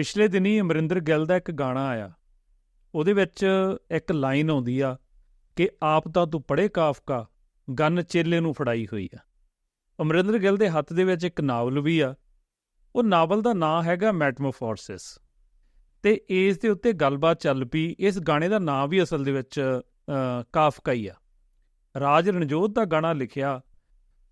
ਪਿਛਲੇ ਦਿਨੀ ਅਮਰਿੰਦਰ ਗਿੱਲ ਦਾ ਇੱਕ ਗਾਣਾ ਆਇਆ। ਉਹਦੇ ਵਿੱਚ ਇੱਕ ਲਾਈਨ ਆਉਂਦੀ ਆ ਕਿ ਆਪ ਤਾਂ ਤੂੰ ਪੜ੍ਹੇ ਕਾਫਕਾ, ਗਨ ਚੇਲੇ ਨੂੰ ਫੜਾਈ ਹੋਈ ਆ। ਅਮਰਿੰਦਰ ਗਿੱਲ ਦੇ ਹੱਥ ਦੇ ਵਿੱਚ ਇੱਕ ਨਾਵਲ ਵੀ ਆ। ਉਹ ਨਾਵਲ ਦਾ ਨਾਂ ਹੈਗਾ ਮੈਟਮੋਫੋਰਸਿਸ ਤੇ ਇਸ ਦੇ ਉੱਤੇ ਗੱਲਬਾਤ ਚੱਲ ਪਈ। ਇਸ ਗਾਣੇ ਦਾ ਨਾਂ ਵੀ ਅਸਲ ਦੇ ਵਿੱਚ ਕਾਫਕਾ ਹੀ ਆ। ਰਾਜ ਰਣਜੋਤ ਦਾ ਗਾਣਾ ਲਿਖਿਆ।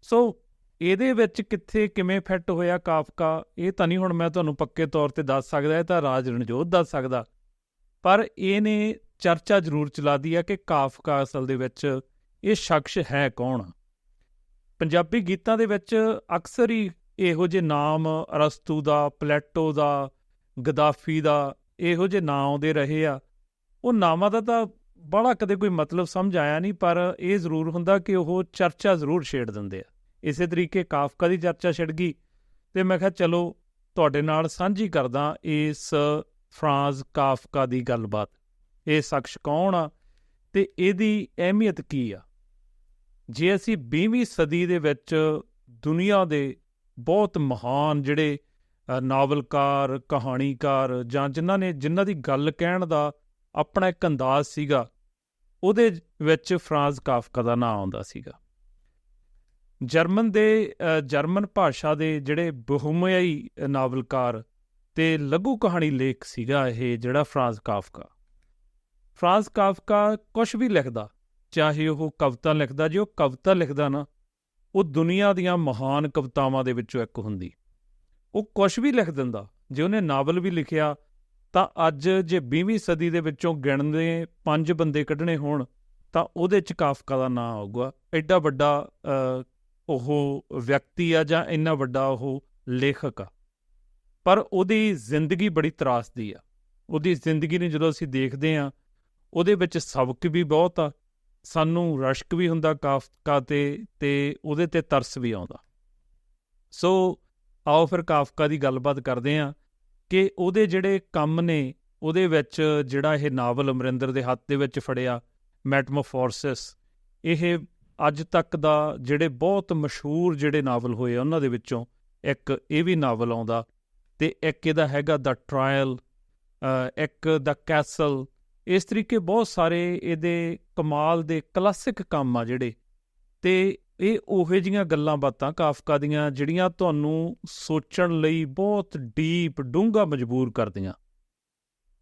ਸੋ ਇਹਦੇ ਵਿੱਚ ਕਿੱਥੇ ਕਿਵੇਂ ਫਿੱਟ ਹੋਇਆ ਕਾਫਕਾ, ਇਹ ਤਾਂ ਨਹੀਂ ਹੁਣ ਮੈਂ ਤੁਹਾਨੂੰ ਪੱਕੇ ਤੌਰ ਤੇ ਦੱਸ ਸਕਦਾ, ਇਹ ਤਾਂ ਰਾਜ ਰਣਜੋਤ ਦੱਸ ਸਕਦਾ। ਪਰ ਇਹਨੇ ਚਰਚਾ ਜ਼ਰੂਰ ਚਲਾ ਦੀ ਆ ਕਿ ਕਾਫਕਾ ਅਸਲ ਦੇ ਵਿੱਚ ਇਹ ਸ਼ਖਸ ਹੈ ਕੌਣ? ਪੰਜਾਬੀ ਗੀਤਾਂ ਦੇ ਵਿੱਚ ਅਕਸਰ ਹੀ ਇਹੋ ਜਿਹੇ ਨਾਮ, ਅਰਸਤੂ ਦਾ, ਪਲੇਟੋ ਦਾ, ਗਦਾਫੀ ਦਾ ਇਹੋ ਜਿਹੇ ਨਾਂ ਆਉਂਦੇ ਰਹੇ ਆ। ਉਹ ਨਾਵਾਂ ਦਾ ਤਾਂ ਬੜਾ ਕਦੇ ਕੋਈ ਮਤਲਬ ਸਮਝ ਆਇਆ ਨਹੀਂ, ਪਰ ਇਹ ਜ਼ਰੂਰ ਹੁੰਦਾ ਕਿ ਉਹ ਚਰਚਾ ਜ਼ਰੂਰ ਛੇੜ ਦਿੰਦੇ ਆ। ਇਸੇ ਤਰੀਕੇ ਕਾਫਕਾ ਦੀ ਚਰਚਾ ਛਿੜ ਗਈ ਤੇ ਮੈਂ ਕਿਹਾ, ਚਲੋ, ਤੁਹਾਡੇ ਨਾਲ ਸਾਂਝੀ ਕਰਦਾ ਇਸ ਫਰਾਂਸ ਕਾਫਕਾ ਦੀ ਗੱਲਬਾਤ। ਇਹ ਸ਼ਖਸ ਕੌਣ ਆ ਤੇ ਇਹਦੀ ਅਹਿਮੀਅਤ ਕੀ ਆ? ਜੇ ਅਸੀਂ 20ਵੀਂ ਸਦੀ ਦੇ ਵਿੱਚ ਦੁਨੀਆ ਦੇ ਬਹੁਤ ਮਹਾਨ ਜਿਹੜੇ ਨਾਵਲਕਾਰ, ਕਹਾਣੀਕਾਰ ਜਾਂ ਜਿਨ੍ਹਾਂ ਨੇ ਜਿਨ੍ਹਾਂ ਦੀ ਗੱਲ ਕਹਿਣ ਦਾ ਆਪਣਾ ਇੱਕ ਅੰਦਾਜ਼ ਸੀਗਾ, ਉਹਦੇ ਵਿੱਚ ਫਰਾਂਸ ਕਾਫਕਾ ਦਾ ਨਾਂ ਆਉਂਦਾ ਸੀਗਾ। ਜਰਮਨ ਦੇ ਜਰਮਨ ਭਾਸ਼ਾ ਦੇ ਜਿਹੜੇ ਬਹੁਮਈ ਨਾਵਲਕਾਰ ਤੇ ਲਘੂ ਕਹਾਣੀ ਲੇਖ ਸੀਗਾ ਇਹ ਜਿਹੜਾ ਫਰਾਂਜ਼ ਕਾਫਕਾ। ਫਰਾਂਜ਼ ਕਾਫਕਾ ਕੁਝ ਵੀ ਲਿਖਦਾ, ਚਾਹੇ ਉਹ ਕਵਿਤਾ ਲਿਖਦਾ, ਜੇ ਉਹ ਕਵਿਤਾ ਲਿਖਦਾ ਨਾ, ਉਹ ਦੁਨੀਆ ਦੀਆਂ ਮਹਾਨ ਕਵਿਤਾਵਾਂ ਦੇ ਵਿੱਚੋਂ ਇੱਕ ਹੁੰਦੀ। ਉਹ ਕੁਝ ਵੀ ਲਿਖ ਦਿੰਦਾ, ਜੇ ਉਹਨੇ ਨਾਵਲ ਵੀ ਲਿਖਿਆ, ਤਾਂ ਅੱਜ ਜੇ 20ਵੀਂ ਸਦੀ ਦੇ ਵਿੱਚੋਂ ਗਿਣਦੇ ਪੰਜ ਬੰਦੇ ਕੱਢਣੇ ਹੋਣ, ਤਾਂ ਉਹਦੇ ਚ ਕਾਫਕਾ ਦਾ ਨਾਂ ਆਊਗਾ। ਐਡਾ ਵੱਡਾ ਉਹ ਵਿਅਕਤੀ ਆ ਜਾਂ ਇੰਨਾ ਵੱਡਾ ਉਹ ਲੇਖਕ ਆ। ਪਰ ਉਹਦੀ ਜ਼ਿੰਦਗੀ ਬੜੀ ਤਰਾਸਦੀ ਆ। ਉਹਦੀ ਜ਼ਿੰਦਗੀ ਨੂੰ ਜਦੋਂ ਅਸੀਂ ਦੇਖਦੇ ਆ ਉਹਦੇ ਵਿੱਚ ਸਬਕ ਵੀ ਬਹੁਤ ਆ, ਸਾਨੂੰ ਰਸ਼ਕ ਵੀ ਹੁੰਦਾ ਕਾਫਕਾ ਤੇ ਤੇ ਉਹਦੇ ਤੇ ਤਰਸ ਵੀ ਆਉਂਦਾ। ਸੋ ਆਓ ਫਿਰ ਕਾਫਕਾ ਦੀ ਗੱਲਬਾਤ ਕਰਦੇ ਆ ਕਿ ਉਹਦੇ ਜਿਹੜੇ ਕੰਮ ਨੇ, ਉਹਦੇ ਵਿੱਚ ਜਿਹੜਾ ਇਹ ਨਾਵਲ ਅਮਰਿੰਦਰ ਦੇ ਹੱਥ ਦੇ ਵਿੱਚ ਫੜਿਆ ਮੈਟਮੋਫੋਰਸਿਸ ਇਹ ਅੱਜ ਤੱਕ ਦਾ ਜਿਹੜੇ ਬਹੁਤ ਮਸ਼ਹੂਰ ਜਿਹੜੇ ਨਾਵਲ ਹੋਏ ਆ, ਉਹਨਾਂ ਦੇ ਵਿੱਚੋਂ ਇੱਕ ਇਹ ਵੀ ਨਾਵਲ ਆਉਂਦਾ ਤੇ ਇੱਕ ਇਹਦਾ ਹੈਗਾ ਦਾ ਟ੍ਰਾਇਲ ਇੱਕ ਦਾ ਕੈਸਲ ਇਸ ਤਰੀਕੇ ਬਹੁਤ ਸਾਰੇ ਇਹਦੇ ਕਮਾਲ ਦੇ ਕਲਾਸਿਕ ਕੰਮ ਆ ਜਿਹੜੇ। ਤੇ ਇਹ ਉਹੇ ਜੀਆਂ ਗੱਲਾਂ ਬਾਤਾਂ ਕਾਫਕਾ ਦੀਆਂ ਜਿਹੜੀਆਂ ਤੁਹਾਨੂੰ ਸੋਚਣ ਲਈ ਬਹੁਤ ਡੀਪ ਡੂੰਘਾ ਮਜਬੂਰ ਕਰਦੀਆਂ।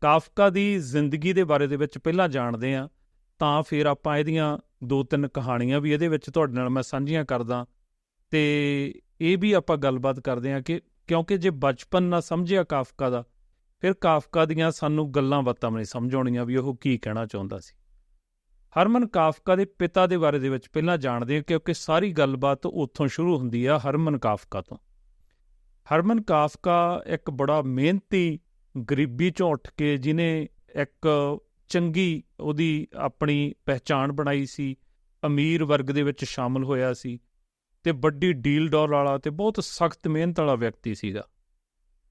ਕਾਫਕਾ ਦੀ ਜ਼ਿੰਦਗੀ ਦੇ ਬਾਰੇ ਦੇ ਵਿੱਚ ਪਹਿਲਾਂ ਜਾਣਦੇ ਆ ਤਾਂ ਫਿਰ ਆਪਾਂ ਇਹਦੀਆਂ ਦੋ ਤਿੰਨ ਕਹਾਣੀਆਂ ਵੀ ਇਹਦੇ ਵਿੱਚ ਤੁਹਾਡੇ ਨਾਲ ਮੈਂ ਸਾਂਝੀਆਂ ਕਰਦਾ। ਤੇ ਇਹ ਵੀ ਆਪਾਂ ਗੱਲਬਾਤ ਕਰਦੇ ਹਾਂ ਕਿ ਕਿਉਂਕਿ ਜੇ ਬਚਪਨ ਨਾ ਸਮਝਿਆ ਕਾਫਕਾ ਦਾ, ਫਿਰ ਕਾਫਕਾ ਦੀਆਂ ਸਾਨੂੰ ਗੱਲਾਂ ਬਾਤਾਂ ਨਹੀਂ ਸਮਝ ਆਉਣੀਆਂ ਵੀ ਉਹ ਕੀ ਕਹਿਣਾ ਚਾਹੁੰਦਾ ਸੀ। ਹਰਮਨ ਕਾਫਕਾ ਦੇ ਪਿਤਾ ਦੇ ਬਾਰੇ ਦੇ ਵਿੱਚ ਪਹਿਲਾਂ ਜਾਣਦੇ ਹਾਂ ਕਿਉਂਕਿ ਸਾਰੀ ਗੱਲਬਾਤ ਉੱਥੋਂ ਸ਼ੁਰੂ ਹੁੰਦੀ ਆ ਹਰਮਨ ਕਾਫਕਾ ਤੋਂ। ਹਰਮਨ ਕਾਫਕਾ ਇੱਕ ਬੜਾ ਮਿਹਨਤੀ, ਗਰੀਬੀ ਚੋਂ ਉੱਠ ਕੇ ਜਿਨੇ ਇੱਕ ਚੰਗੀ ਉਹਦੀ ਆਪਣੀ ਪਹਿਚਾਣ ਬਣਾਈ ਸੀ, ਅਮੀਰ ਵਰਗ ਦੇ ਵਿੱਚ ਸ਼ਾਮਲ ਹੋਇਆ ਸੀ ਤੇ ਵੱਡੀ ਡੀਲ ਡੋਲ ਵਾਲਾ ਤੇ ਬਹੁਤ ਸਖਤ ਮਿਹਨਤ ਵਾਲਾ ਵਿਅਕਤੀ ਸੀਗਾ।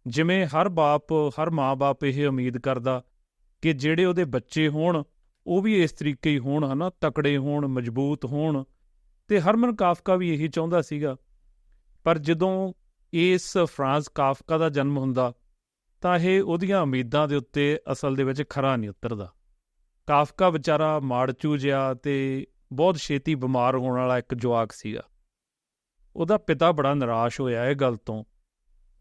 ਜਿਵੇਂ ਹਰ ਬਾਪ, ਹਰ ਮਾਂ-ਬਾਪ ਇਹ ਉਮੀਦ ਕਰਦਾ ਕਿ ਜਿਹੜੇ ਉਹਦੇ ਬੱਚੇ ਹੋਣ, ਉਹ ਵੀ ਇਸ ਤਰੀਕੇ ਹੀ ਹੋਣ, ਹਨਾ, ਤਕੜੇ ਹੋਣ, ਮਜ਼ਬੂਤ ਹੋਣ ਤੇ ਹਰਮਨ ਕਾਫਕਾ ਵੀ ਇਹੀ ਚਾਹੁੰਦਾ ਸੀਗਾ। ਪਰ ਜਦੋਂ ਇਸ ਫਰਾਂਸ ਕਾਫਕਾ ਦਾ ਜਨਮ ਹੁੰਦਾ ਤਾਂ ਇਹ ਉਹਦੀਆਂ ਉਮੀਦਾਂ ਦੇ ਉੱਤੇ ਅਸਲ ਦੇ ਵਿੱਚ ਖਰਾ ਨਹੀਂ ਉਤਰਦਾ। ਕਾਫਕਾ ਵਿਚਾਰਾ ਮਾੜਚੂ ਜਿਹਾ ਤੇ ਬਹੁਤ ਛੇਤੀ ਬਿਮਾਰ ਹੋਣ ਵਾਲਾ ਇੱਕ ਜਵਾਕ ਸੀਗਾ। ਉਹਦਾ ਪਿਤਾ ਬੜਾ ਨਿਰਾਸ਼ ਹੋਇਆ ਇਹ ਗੱਲ ਤੋਂ,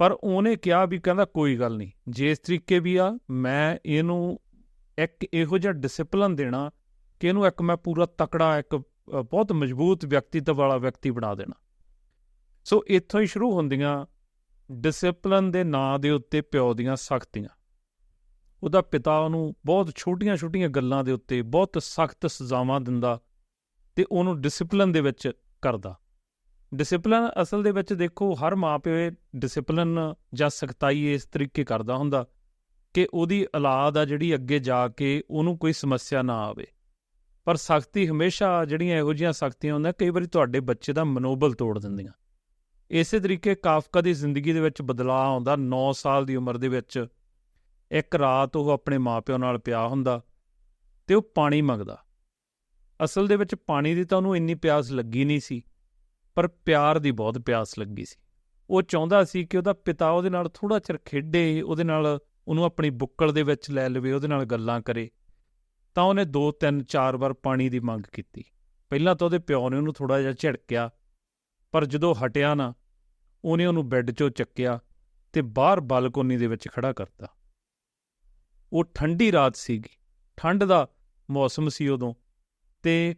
ਪਰ ਉਹਨੇ ਕਿਹਾ ਵੀ ਕਹਿੰਦਾ ਕੋਈ ਗੱਲ ਨਹੀਂ ਜੇ ਇਸ ਤਰੀਕੇ ਵੀ ਆ, ਮੈਂ ਇਹਨੂੰ ਇੱਕ ਇਹੋ ਜਿਹਾ ਡਿਸਪਲਿਨ ਦੇਣਾ ਕਿ ਇਹਨੂੰ ਇੱਕ ਮੈਂ ਪੂਰਾ ਤਕੜਾ, ਇੱਕ ਬਹੁਤ ਮਜ਼ਬੂਤ ਵਿਅਕਤੀਤਵ ਵਾਲਾ ਵਿਅਕਤੀ ਬਣਾ ਦੇਣਾ। ਸੋ ਇੱਥੋਂ ਹੀ ਸ਼ੁਰੂ ਹੁੰਦੀਆਂ ਡਿਸਪਲਿਨ ਦੇ ਨਾਂ ਦੇ ਉੱਤੇ ਪਿਓ ਦੀਆਂ ਸਖਤੀਆਂ। ਉਹਦਾ ਪਿਤਾ ਉਹਨੂੰ ਬਹੁਤ ਛੋਟੀਆਂ-ਛੋਟੀਆਂ ਗੱਲਾਂ ਦੇ ਉੱਤੇ ਬਹੁਤ ਸਖਤ ਸਜ਼ਾਵਾਂ ਦਿੰਦਾ ਤੇ ਉਹਨੂੰ ਡਿਸਪਲਿਨ ਦੇ ਵਿੱਚ ਕਰਦਾ। ਡਿਸਪਲਿਨ ਅਸਲ ਦੇ ਵਿੱਚ ਦੇਖੋ, ਹਰ ਮਾਪਿਓ ਇਹ ਡਿਸਪਲਿਨ ਜਾਂ ਸਖਤਾਈ ਇਸ ਤਰੀਕੇ ਕਰਦਾ ਹੁੰਦਾ ਕਿ ਉਹਦੀ ਔਲਾਦ ਆ ਜਿਹੜੀ ਅੱਗੇ ਜਾ ਕੇ ਉਹਨੂੰ ਕੋਈ ਸਮੱਸਿਆ ਨਾ ਆਵੇ। ਪਰ ਸਖਤੀ ਹਮੇਸ਼ਾ ਜਿਹੜੀਆਂ ਇਹੋ ਜਿਹੀਆਂ ਸਖਤੀਆਂ ਹੁੰਦੀਆਂ, ਕਈ ਵਾਰੀ ਤੁਹਾਡੇ ਬੱਚੇ ਦਾ ਮਨੋਬਲ ਤੋੜ ਦਿੰਦੀਆਂ। ਇਸੇ ਤਰੀਕੇ ਕਾਫਕਾ ਦੀ ਜ਼ਿੰਦਗੀ ਦੇ ਵਿੱਚ ਬਦਲਾਅ ਆਉਂਦਾ 9 ਸਾਲ ਦੀ ਉਮਰ ਦੇ ਵਿੱਚ ਇੱਕ ਰਾਤ ਉਹ ਆਪਣੇ ਮਾਪਿਓ ਨਾਲ ਪਿਆ ਹੁੰਦਾ ਤੇ ਉਹ ਪਾਣੀ ਮੰਗਦਾ। ਅਸਲ ਦੇ ਵਿੱਚ ਪਾਣੀ ਦੀ ਤਾਂ ਉਹਨੂੰ ਇੰਨੀ ਪਿਆਸ ਲੱਗੀ ਨਹੀਂ ਸੀ, ਪਰ ਪਿਆਰ ਦੀ ਬਹੁਤ ਪਿਆਸ ਲੱਗੀ ਸੀ। ਉਹ ਚਾਹੁੰਦਾ ਸੀ ਕਿ ਉਹਦਾ ਪਿਤਾ ਉਹਦੇ ਨਾਲ ਥੋੜਾ ਚਿਰ ਖੇਡੇ, ਉਹਦੇ ਨਾਲ ਉਹਨੂੰ ਆਪਣੀ ਬੁੱਕਲ ਦੇ ਵਿੱਚ ਲੈ ਲਵੇ, ਉਹਦੇ ਨਾਲ ਗੱਲਾਂ ਕਰੇ। ਤਾਂ ਉਹਨੇ ਦੋ, ਤਿੰਨ, ਚਾਰ ਵਾਰ ਪਾਣੀ ਦੀ ਮੰਗ ਕੀਤੀ। ਪਹਿਲਾਂ ਤਾਂ ਉਹਦੇ ਪਿਓ ਨੇ ਉਹਨੂੰ ਥੋੜਾ ਜਿਹਾ ਝਿੜਕਿਆ, ਪਰ ਜਦੋਂ ਹਟਿਆ ਨਾ, ਉਹਨੇ ਉਹਨੂੰ ਬੈੱਡ 'ਚੋਂ ਚੱਕਿਆ ਤੇ ਬਾਹਰ ਬਾਲਕੋਨੀ ਦੇ ਵਿੱਚ ਖੜਾ ਕਰਤਾ। ਉਹ ਠੰਡੀ ਰਾਤ ਸੀਗੀ। ਠੰਡ ਦਾ ਮੌਸਮ ਸੀ ਉਦੋਂ। ਤੇ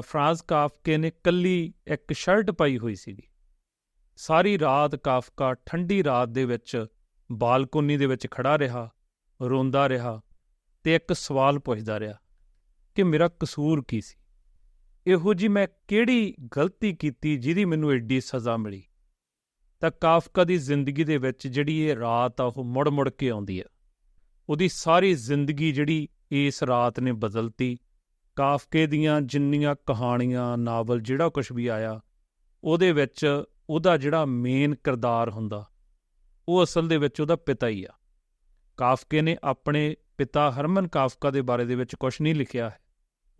ਫਰਾਂਸ ਕਾਫਕੇ ਨੇ ਕੱਲੀ ਇੱਕ ਸ਼ਰਟ ਪਾਈ ਹੋਈ ਸੀਗੀ। ਸਾਰੀ ਰਾਤ ਕਾਫਕਾ ਠੰਡੀ ਰਾਤ ਦੇ ਵਿੱਚ ਬਾਲਕੋਨੀ ਦੇ ਵਿੱਚ ਖੜਾ ਰਿਹਾ, ਰੋਂਦਾ ਰਿਹਾ ਤੇ ਇੱਕ ਸਵਾਲ ਪੁੱਛਦਾ ਰਿਹਾ ਕਿ ਮੇਰਾ ਕਸੂਰ ਕੀ ਸੀ? ਇਹੋ ਜੀ ਮੈਂ ਕਿਹੜੀ ਗਲਤੀ ਕੀਤੀ ਜਿਹਦੀ ਮੈਨੂੰ ਐਡੀ ਸਜ਼ਾ ਮਿਲੀ? ਤਾਂ ਕਾਫਕਾ ਦੀ ਜ਼ਿੰਦਗੀ ਦੇ ਵਿੱਚ ਜਿਹੜੀ ਇਹ ਰਾਤ ਆ ਉਹ ਮੁੜ-ਮੁੜ ਕੇ ਆਉਂਦੀ ਆ। ਉਹਦੀ ਸਾਰੀ ਜ਼ਿੰਦਗੀ ਜਿਹੜੀ ਇਸ ਰਾਤ ਨੇ ਬਦਲਤੀ। ਕਾਫਕੇ ਦੀਆਂ ਜਿੰਨੀਆਂ ਕਹਾਣੀਆਂ, ਨਾਵਲ, ਜਿਹੜਾ ਕੁਝ ਵੀ ਆਇਆ, ਉਹਦੇ ਵਿੱਚ ਉਹਦਾ ਜਿਹੜਾ ਮੇਨ ਕਿਰਦਾਰ ਹੁੰਦਾ, ਉਹ ਅਸਲ ਦੇ ਵਿੱਚ ਉਹਦਾ ਪਿਤਾ ਹੀ ਆ। ਕਾਫਕੇ ਨੇ ਆਪਣੇ ਪਿਤਾ ਹਰਮਨ ਕਾਫਕਾ ਦੇ ਬਾਰੇ ਦੇ ਵਿੱਚ ਕੁਝ ਨਹੀਂ ਲਿਖਿਆ ਹੈ।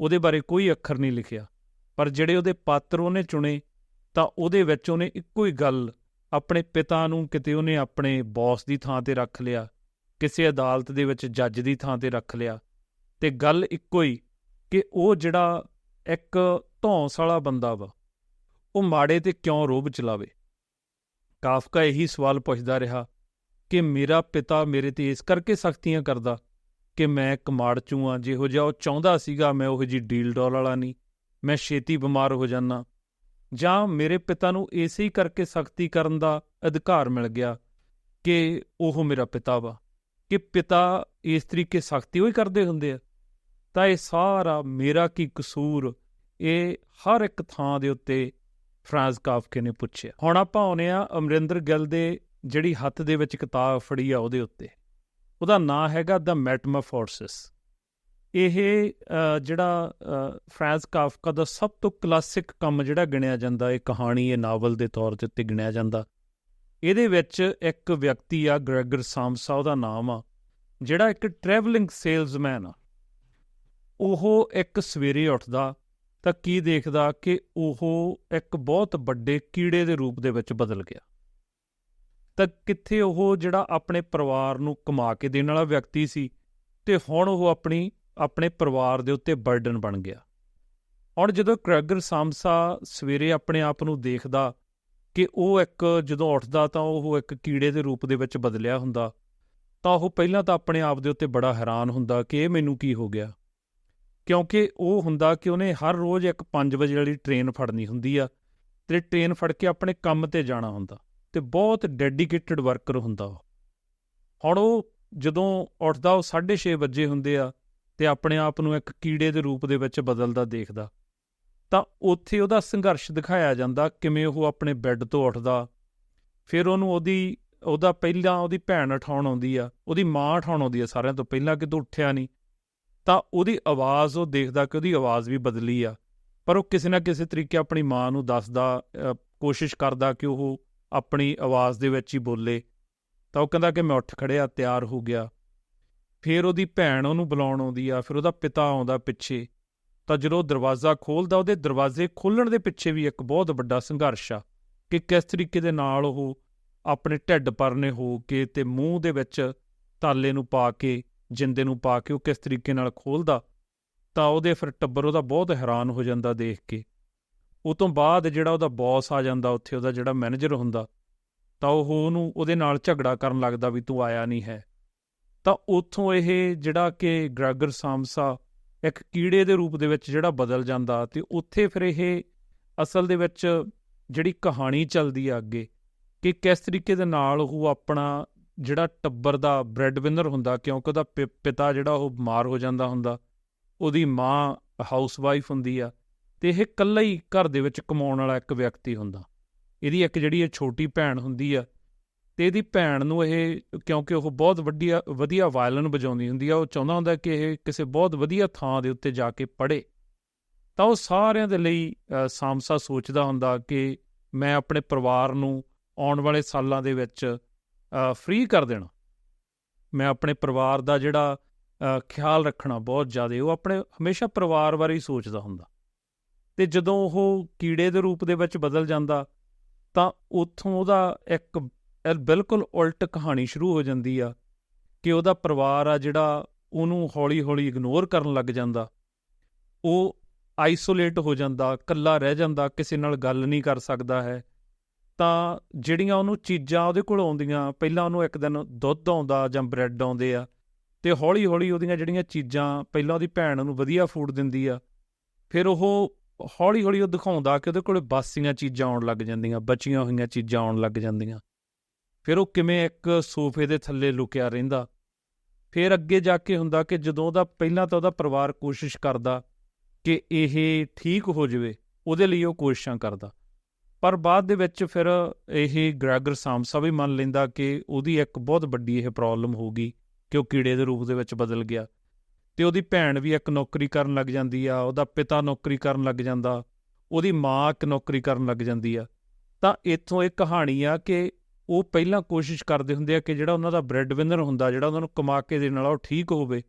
ਉਹਦੇ ਬਾਰੇ ਕੋਈ ਅੱਖਰ ਨਹੀਂ ਲਿਖਿਆ। ਪਰ ਜਿਹੜੇ ਉਹਦੇ ਪਾਤਰ ਉਹਨੇ ਚੁਣੇ, ਤਾਂ ਉਹਦੇ ਵਿੱਚ ਉਹਨੇ ਇੱਕੋ ਹੀ ਗੱਲ ਆਪਣੇ ਪਿਤਾ ਨੂੰ ਕਿਤੇ ਉਹਨੇ ਆਪਣੇ ਬੌਸ ਦੀ ਥਾਂ ਤੇ ਰੱਖ ਲਿਆ। ਕਿਸੇ ਅਦਾਲਤ ਦੇ ਵਿੱਚ ਜੱਜ ਦੀ ਥਾਂ ਤੇ ਰੱਖ ਲਿਆ। ਤੇ ਗੱਲ ਇੱਕੋ ਹੀ ਕਿ ਉਹ ਜਿਹੜਾ ਇੱਕ ਧੌਂਸ ਵਾਲਾ ਬੰਦਾ ਵਾ, ਉਹ ਮਾੜੇ ਤੇ ਕਿਉਂ ਰੋਬ ਚਲਾਵੇ ਕਾਫਕਾ ਇਹੀ ਸਵਾਲ ਪੁੱਛਦਾ ਰਿਹਾ ਕਿ ਮੇਰਾ ਪਿਤਾ ਮੇਰੇ ਤੇ ਇਸ ਕਰਕੇ ਸਖਤੀਆਂ ਕਰਦਾ ਕਿ ਮੈਂ ਕਮਾੜਚੂ ਆ ਜਿਹੋ ਜਿਹਾ ਉਹ ਚਾਹੁੰਦਾ ਸੀਗਾ, ਮੈਂ ਉਹ ਜੀ ਡੀਲ ਡੋਲ ਵਾਲਾ ਨਹੀਂ, ਮੈਂ ਛੇਤੀ ਬਿਮਾਰ ਹੋ ਜਾਣਾ ਜਾਂ ਮੇਰੇ ਪਿਤਾ ਨੂੰ ਇਸੇ ਹੀ ਕਰਕੇ ਸਖਤੀ ਕਰਨ ਦਾ ਅਧਿਕਾਰ ਮਿਲ ਗਿਆ ਕਿ ਉਹ ਮੇਰਾ ਪਿਤਾ ਵਾ। ਕਿ ਪਿਤਾ ਇਸ ਤਰੀਕੇ ਸਖਤੀ ਹੋਈ ਕਰਦੇ ਹੁੰਦੇ ਆ। ਤਾਂ ਇਹ ਸਾਰਾ ਮੇਰਾ ਕੀ ਕਸੂਰ? ਇਹ ਹਰ ਇੱਕ ਥਾਂ ਦੇ ਉੱਤੇ ਫਰਾਂਸ ਕਾਫਕੇ ਨੇ ਪੁੱਛਿਆ। ਹੁਣ ਆਪਾਂ ਆਉਨੇ ਆ ਅਮਰਿੰਦਰ ਗਿੱਲ ਦੇ ਜਿਹੜੀ ਹੱਥ ਦੇ ਵਿੱਚ ਕਿਤਾਬ ਫੜੀ ਆ ਉਹਦੇ ਉੱਤੇ। ਉਹਦਾ ਨਾਂ ਹੈਗਾ ਦ ਮੈਟਮਾਫੋਰਸਿਸ ਇਹ ਜਿਹੜਾ ਫਰਾਂਸ ਕਾਫਕਾ ਦਾ ਸਭ ਤੋਂ ਕਲਾਸਿਕ ਕੰਮ ਜਿਹੜਾ ਗਿਣਿਆ ਜਾਂਦਾ, ਇਹ ਕਹਾਣੀ, ਇਹ ਨਾਵਲ ਦੇ ਤੌਰ ਤੇ ਉੱਤੇ ਗਿਣਿਆ ਜਾਂਦਾ। ਇਹਦੇ ਵਿੱਚ ਇੱਕ ਵਿਅਕਤੀ ਆ, ਗ੍ਰੈਗਰ ਸਾਮਸਾ ਉਹਦਾ ਨਾਮ ਆ, ਜਿਹੜਾ ਇੱਕ ਟਰੈਵਲਿੰਗ ਸੇਲਜ਼ਮੈਨ ਆ। ਉਹ ਇੱਕ ਸਵੇਰੇ ਉੱਠਦਾ ਤਾਂ ਕੀ ਦੇਖਦਾ ਕਿ ਉਹ ਇੱਕ ਬਹੁਤ ਵੱਡੇ ਕੀੜੇ ਦੇ ਰੂਪ ਦੇ ਵਿੱਚ ਬਦਲ ਗਿਆ। ਤਾਂ ਕਿੱਥੇ ਉਹ ਜਿਹੜਾ ਆਪਣੇ ਪਰਿਵਾਰ ਨੂੰ ਕਮਾ ਕੇ ਦੇਣ ਵਾਲਾ ਵਿਅਕਤੀ ਸੀ ਤੇ ਹੁਣ ਉਹ ਆਪਣੀ, ਆਪਣੇ ਪਰਿਵਾਰ ਦੇ ਉੱਤੇ ਬਰਡਨ ਬਣ ਗਿਆ। ਹੁਣ ਜਦੋਂ ਕ੍ਰੈਗਰ ਸਾਮਸਾ ਸਵੇਰੇ ਆਪਣੇ ਆਪ ਨੂੰ ਦੇਖਦਾ ਕਿ ਉਹ ਇੱਕ ਜਦੋਂ ਉੱਠਦਾ ਤਾਂ ਉਹ ਇੱਕ ਕੀੜੇ ਦੇ ਰੂਪ ਦੇ ਵਿੱਚ ਬਦਲਿਆ ਹੁੰਦਾ, ਤਾਂ ਉਹ ਪਹਿਲਾਂ ਤਾਂ ਆਪਣੇ ਆਪ ਦੇ ਉੱਤੇ ਬੜਾ ਹੈਰਾਨ ਹੁੰਦਾ ਕਿ ਇਹ ਮੈਨੂੰ ਕੀ ਹੋ ਗਿਆ। ਕਿਉਂਕਿ ਉਹ ਹੁੰਦਾ ਕਿ ਉਹਨੇ ਹਰ ਰੋਜ਼ ਇੱਕ 5 ਵਜੇ ਵਾਲੀ ਟ੍ਰੇਨ ਫੜਨੀ ਹੁੰਦੀ ਆ ਤੇ ਟ੍ਰੇਨ ਫੜ ਕੇ ਆਪਣੇ ਕੰਮ ਤੇ ਜਾਣਾ ਹੁੰਦਾ ਤੇ ਬਹੁਤ ਡੈਡੀਕੇਟਿਡ ਵਰਕਰ ਹੁੰਦਾ ਉਹ। ਹੁਣ ਉਹ ਜਦੋਂ ਉੱਠਦਾ ਉਹ 6:30 ਵਜੇ ਹੁੰਦੇ ਆ ਤੇ ਆਪਣੇ ਆਪ ਨੂੰ ਇੱਕ ਕੀੜੇ ਦੇ ਰੂਪ ਦੇ ਵਿੱਚ ਬਦਲਦਾ ਦੇਖਦਾ। ਤਾਂ ਉੱਥੇ ਉਹਦਾ ਸੰਘਰਸ਼ ਦਿਖਾਇਆ ਜਾਂਦਾ, ਕਿਵੇਂ ਉਹ ਆਪਣੇ ਬੈੱਡ ਤੋਂ ਉੱਠਦਾ। ਫਿਰ ਉਹਨੂੰ ਉਹਦੀ, ਉਹਦਾ ਪਹਿਲਾਂ ਉਹਦੀ ਭੈਣ ਉਠਾਉਣ ਆਉਂਦੀ ਆ, ਉਹਦੀ ਮਾਂ ਉਠਾਉਣ ਆਉਂਦੀ ਆ ਸਾਰਿਆਂ ਤੋਂ ਪਹਿਲਾਂ ਕਿ ਤੂੰ ਉੱਠਿਆ ਨਹੀਂ। ਤਾਂ ਉਹਦੀ ਆਵਾਜ਼, ਉਹ ਦੇਖਦਾ ਕਿ ਉਹਦੀ ਆਵਾਜ਼ ਵੀ ਬਦਲੀ ਆ, ਪਰ ਉਹ ਕਿਸੇ ਨਾ ਕਿਸੇ ਤਰੀਕੇ ਆਪਣੀ ਮਾਂ ਨੂੰ ਦੱਸਦਾ ਕੋਸ਼ਿਸ਼ ਕਰਦਾ ਕਿ ਉਹ ਆਪਣੀ ਆਵਾਜ਼ ਦੇ ਵਿੱਚ ਹੀ ਬੋਲੇ। ਤਾਂ ਉਹ ਕਹਿੰਦਾ ਕਿ ਮੈਂ ਉੱਠ ਖੜਿਆ, ਤਿਆਰ ਹੋ ਗਿਆ। ਫਿਰ ਉਹਦੀ ਭੈਣ ਉਹਨੂੰ ਬੁਲਾਉਣ ਆਉਂਦੀ ਆ, ਫਿਰ ਉਹਦਾ ਪਿਤਾ ਆਉਂਦਾ ਪਿੱਛੇ। ਤਾਂ ਜਦੋਂ ਦਰਵਾਜ਼ਾ ਖੋਲਦਾ, ਉਹਦੇ ਦਰਵਾਜ਼ੇ ਖੋਲਣ ਦੇ ਪਿੱਛੇ ਵੀ ਇੱਕ ਬਹੁਤ ਵੱਡਾ ਸੰਘਰਸ਼ ਆ ਕਿ ਕਿਸ ਤਰੀਕੇ ਦੇ ਨਾਲ ਉਹ ਆਪਣੇ ਢਿੱਡ ਪਰਨੇ ਹੋ ਕੇ ਤੇ ਮੂੰਹ ਦੇ ਵਿੱਚ ਤਾਲੇ ਨੂੰ ਪਾ ਕੇ, ਜਿੰਦੇ ਨੂੰ ਪਾ ਕੇ ਉਹ ਕਿਸ ਤਰੀਕੇ ਨਾਲ ਖੋਲਦਾ, ਤਾਂ ਉਹਦੇ ਫਿਰ ਟੱਬਰ ਉਹਦਾ ਬਹੁਤ ਹੈਰਾਨ ਹੋ ਜਾਂਦਾ ਦੇਖ ਕੇ। ਉਹ ਤੋਂ ਬਾਅਦ ਜਿਹੜਾ ਉਹਦਾ ਬੌਸ ਆ ਜਾਂਦਾ, ਉੱਥੇ ਉਹਦਾ ਜਿਹੜਾ ਮੈਨੇਜਰ ਹੁੰਦਾ, ਤਾਂ ਉਹ ਉਹਨੂੰ ਉਹਦੇ ਨਾਲ ਝਗੜਾ ਕਰਨ ਲੱਗਦਾ ਵੀ ਤੂੰ ਆਇਆ ਨਹੀਂ ਹੈ। ਤਾਂ ਉੱਥੋਂ ਇਹ ਜਿਹੜਾ ਕਿ ਗ੍ਰੈਗਰ ਸਾਮਸਾ ਇੱਕ ਕੀੜੇ ਦੇ ਰੂਪ ਦੇ ਵਿੱਚ ਜਿਹੜਾ ਬਦਲ ਜਾਂਦਾ ਤੇ ਉੱਥੇ ਫਿਰ ਇਹ ਅਸਲ ਦੇ ਵਿੱਚ ਜਿਹੜੀ ਕਹਾਣੀ ਚੱਲਦੀ ਆ ਅੱਗੇ ਕਿ ਕਿਸ ਤਰੀਕੇ ਦੇ ਨਾਲ ਉਹ ਆਪਣਾ ਜਿਹੜਾ ਟੱਬਰ ਦਾ ਬ੍ਰੈਡ ਵਿਨਰ ਹੁੰਦਾ, ਕਿਉਂਕਿ ਉਹਦਾ ਪਿਤਾ ਜਿਹੜਾ ਉਹ ਬਿਮਾਰ ਹੋ ਜਾਂਦਾ ਹੁੰਦਾ, ਉਹਦੀ ਮਾਂ ਹਾਊਸ ਵਾਈਫ ਹੁੰਦੀ ਆ ਤੇ ਇਹ ਇਕੱਲਾ ਹੀ ਘਰ ਦੇ ਵਿੱਚ ਕਮਾਉਣ ਵਾਲਾ ਇੱਕ ਵਿਅਕਤੀ ਹੁੰਦਾ। ਇਹਦੀ ਇੱਕ ਜਿਹੜੀ ਇਹ ਛੋਟੀ ਭੈਣ ਹੁੰਦੀ ਆ ਤੇ ਇਹਦੀ ਭੈਣ ਨੂੰ ਇਹ, ਕਿਉਂਕਿ ਉਹ ਬਹੁਤ ਵਧੀਆ ਵਧੀਆ ਵਾਇਲਨ ਵਜਾਉਂਦੀ ਹੁੰਦੀ ਆ, ਉਹ ਚਾਹੁੰਦਾ ਹੁੰਦਾ ਕਿ ਇਹ ਕਿਸੇ ਬਹੁਤ ਵਧੀਆ ਥਾਂ ਦੇ ਉੱਤੇ ਜਾ ਕੇ ਪੜ੍ਹੇ। ਤਾਂ ਉਹ ਸਾਰਿਆਂ ਦੇ ਲਈ ਸਾਮਸਾ ਸੋਚਦਾ ਹੁੰਦਾ ਕਿ ਮੈਂ ਆਪਣੇ ਪਰਿਵਾਰ ਨੂੰ ਆਉਣ ਵਾਲੇ ਸਾਲਾਂ ਦੇ ਵਿੱਚ ਫ੍ਰੀ ਕਰ ਦੇਣਾ। ਮੈਂ ਆਪਣੇ ਪਰਿਵਾਰ ਦਾ ਜਿਹੜਾ ਖਿਆਲ ਰੱਖਣਾ ਬਹੁਤ ਜ਼ਿਆਦਾ, ਉਹ ਆਪਣੇ ਹਮੇਸ਼ਾ ਪਰਿਵਾਰ ਬਾਰੇ ਹੀ ਸੋਚਦਾ ਹੁੰਦਾ। ਤੇ ਜਦੋਂ ਉਹ ਕੀੜੇ ਦੇ ਰੂਪ ਦੇ ਵਿੱਚ ਬਦਲ ਜਾਂਦਾ, ਤਾਂ ਉੱਥੋਂ ਉਹਦਾ ਇੱਕ ਇਹ ਬਿਲਕੁਲ ਉਲਟ ਕਹਾਣੀ ਸ਼ੁਰੂ ਹੋ ਜਾਂਦੀ ਆ ਕਿ ਉਹਦਾ ਪਰਿਵਾਰ ਆ ਜਿਹੜਾ ਉਹਨੂੰ ਹੌਲੀ-ਹੌਲੀ ਇਗਨੋਰ ਕਰਨ ਲੱਗ ਜਾਂਦਾ। ਉਹ ਆਈਸੋਲੇਟ ਹੋ ਜਾਂਦਾ, ਇਕੱਲਾ ਰਹਿ ਜਾਂਦਾ, ਕਿਸੇ ਨਾਲ ਗੱਲ ਨਹੀਂ ਕਰ ਸਕਦਾ ਹੈ। ਤਾਂ ਜਿਹੜੀਆਂ ਉਹਨੂੰ ਚੀਜ਼ਾਂ ਉਹਦੇ ਕੋਲ ਆਉਂਦੀਆਂ, ਪਹਿਲਾਂ ਉਹਨੂੰ ਇੱਕ ਦਿਨ ਦੁੱਧ ਆਉਂਦਾ ਜਾਂ ਬ੍ਰੈਡ ਆਉਂਦੇ ਆ ਤੇ ਹੌਲੀ-ਹੌਲੀ ਉਹਦੀਆਂ ਜਿਹੜੀਆਂ ਚੀਜ਼ਾਂ ਪਹਿਲਾਂ ਉਹਦੀ ਭੈਣ ਉਹਨੂੰ ਵਧੀਆ ਫੂਡ ਦਿੰਦੀ ਆ, ਫਿਰ ਉਹ ਹੌਲੀ-ਹੌਲੀ ਉਹ ਦਿਖਾਉਂਦਾ ਕਿ ਉਹਦੇ ਕੋਲੇ ਬਾਸੀਆਂ ਚੀਜ਼ਾਂ ਆਉਣ ਲੱਗ ਜਾਂਦੀਆਂ, ਬਚੀਆਂ ਹੋਈਆਂ ਚੀਜ਼ਾਂ ਆਉਣ ਲੱਗ ਜਾਂਦੀਆਂ। ਫਿਰ ਉਹ ਕਿਵੇਂ ਇੱਕ ਸੋਫੇ ਦੇ ਥੱਲੇ ਲੁਕਿਆ ਰਹਿੰਦਾ? ਫਿਰ ਅੱਗੇ ਜਾ ਕੇ ਹੁੰਦਾ ਕਿ ਜਦੋਂ ਉਹਦਾ, ਪਹਿਲਾਂ ਤਾਂ ਉਹਦਾ ਪਰਿਵਾਰ ਕੋਸ਼ਿਸ਼ ਕਰਦਾ ਕਿ ਇਹ ਠੀਕ ਹੋ ਜਾਵੇ, ਉਹਦੇ ਲਈ ਉਹ ਕੋਸ਼ਿਸ਼ਾਂ ਕਰਦਾ। ਪਰ ਬਾਅਦ ਦੇ ਵਿੱਚ ਫਿਰ ਇਹ ਗ੍ਰੈਗਰ ਸਾਮਸਾ ਵੀ ਮੰਨ ਲੈਂਦਾ ਕਿ ਉਹਦੀ ਇੱਕ ਬਹੁਤ ਵੱਡੀ ਇਹ ਪ੍ਰੋਬਲਮ ਹੋ ਗਈ ਕਿ ਉਹ ਕੀੜੇ ਦੇ ਰੂਪ ਦੇ ਵਿੱਚ ਬਦਲ ਗਿਆ ਤੇ ਉਹਦੀ ਭੈਣ ਵੀ ਇੱਕ ਨੌਕਰੀ ਕਰਨ ਲੱਗ ਜਾਂਦੀ ਆ, ਉਹਦਾ ਪਿਤਾ ਨੌਕਰੀ ਕਰਨ ਲੱਗ ਜਾਂਦਾ, ਉਹਦੀ ਮਾਂ ਇੱਕ ਨੌਕਰੀ ਕਰਨ ਲੱਗ ਜਾਂਦੀ ਆ। ਤਾਂ ਇੱਥੋਂ ਇਹ ਕਹਾਣੀ ਆ ਕਿ ਉਹ ਪਹਿਲਾਂ ਕੋਸ਼ਿਸ਼ ਕਰਦੇ ਹੁੰਦੇ ਆ ਕਿ ਜਿਹੜਾ ਉਹਨਾਂ ਦਾ ਬ੍ਰੈਡ ਵਿਨਰ ਹੁੰਦਾ, ਜਿਹੜਾ ਉਹਨਾਂ ਨੂੰ ਕਮਾ ਕੇ ਦੇਣ ਵਾਲਾ ਉਹ ਠੀਕ ਹੋਵੇ,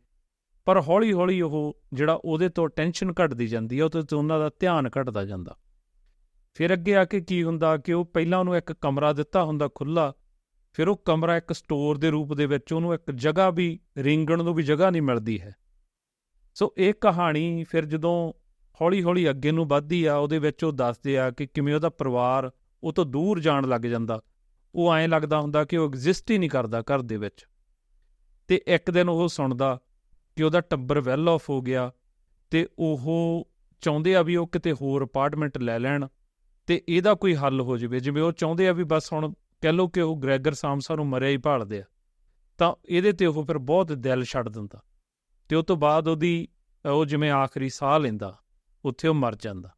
ਪਰ ਹੌਲੀ-ਹੌਲੀ ਉਹ ਜਿਹੜਾ ਉਹਦੇ ਤੋਂ ਟੈਨਸ਼ਨ ਘਟਦੀ ਜਾਂਦੀ ਆ, ਉਹਦੇ ਤੋਂ ਉਹਨਾਂ ਦਾ ਧਿਆਨ ਘਟਦਾ ਜਾਂਦਾ। ਫਿਰ ਅੱਗੇ ਆ ਕੇ ਕੀ ਹੁੰਦਾ ਕਿ ਉਹ ਪਹਿਲਾਂ ਉਹਨੂੰ ਇੱਕ ਕਮਰਾ ਦਿੱਤਾ ਹੁੰਦਾ ਖੁੱਲਾ ਫਿਰ ਉਹ ਕਮਰਾ ਇੱਕ ਸਟੋਰ ਦੇ ਰੂਪ ਦੇ ਵਿੱਚ ਉਹਨੂੰ ਇੱਕ ਜਗ੍ਹਾ ਵੀ ਰਿੰਗਣ ਨੂੰ ਵੀ ਜਗ੍ਹਾ ਨਹੀਂ ਮਿਲਦੀ ਹੈ। ਸੋ ਇਹ ਕਹਾਣੀ ਫਿਰ ਜਦੋਂ ਹੌਲੀ-ਹੌਲੀ ਅੱਗੇ ਨੂੰ ਵੱਧਦੀ ਆ, ਉਹਦੇ ਵਿੱਚ ਉਹ ਦੱਸਦੇ ਆ ਕਿ ਕਿਵੇਂ ਉਹਦਾ ਪਰਿਵਾਰ ਉਹ ਤੋਂ ਦੂਰ ਜਾਣ ਲੱਗ ਜਾਂਦਾ। ਉਹ ਐਂ ਲੱਗਦਾ ਹੁੰਦਾ ਕਿ ਉਹ ਐਗਜ਼ਿਸਟ ਹੀ ਨਹੀਂ ਕਰਦਾ ਘਰ ਦੇ ਵਿੱਚ। ਤੇ ਇੱਕ ਦਿਨ ਉਹ ਸੁਣਦਾ ਕਿ ਉਹਦਾ ਟੱਬਰ ਵੈਲ ਆਫ ਹੋ ਗਿਆ ਤੇ ਉਹ ਚਾਹੁੰਦੇ ਆ ਵੀ ਉਹ ਕਿਤੇ ਹੋਰ ਅਪਾਰਟਮੈਂਟ ਲੈ ਲੈਣ ਤੇ ਇਹਦਾ ਕੋਈ ਹੱਲ ਹੋ ਜਾਵੇ। ਜਿਵੇਂ ਉਹ ਚਾਹੁੰਦੇ ਆ ਵੀ ਬਸ ਹੁਣ ਕਹਿ ਲੋ ਕਿ ਉਹ ਗ੍ਰੈਗਰ ਸਾਮਸਾ ਨੂੰ ਮਰਿਆ ਹੀ ਭਾਲਦੇ ਆ, ਤਾਂ ਇਹਦੇ ਤੇ ਉਹ ਫਿਰ ਬਹੁਤ ਦਿਲ ਛੱਡ ਦਿੰਦਾ ਤੇ ਉਹ ਤੋਂ ਬਾਅਦ ਉਹਦੀ, ਉਹ ਜਿਵੇਂ ਆਖਰੀ ਸਾਹ ਲੈਂਦਾ, ਉੱਥੇ ਉਹ ਮਰ ਜਾਂਦਾ।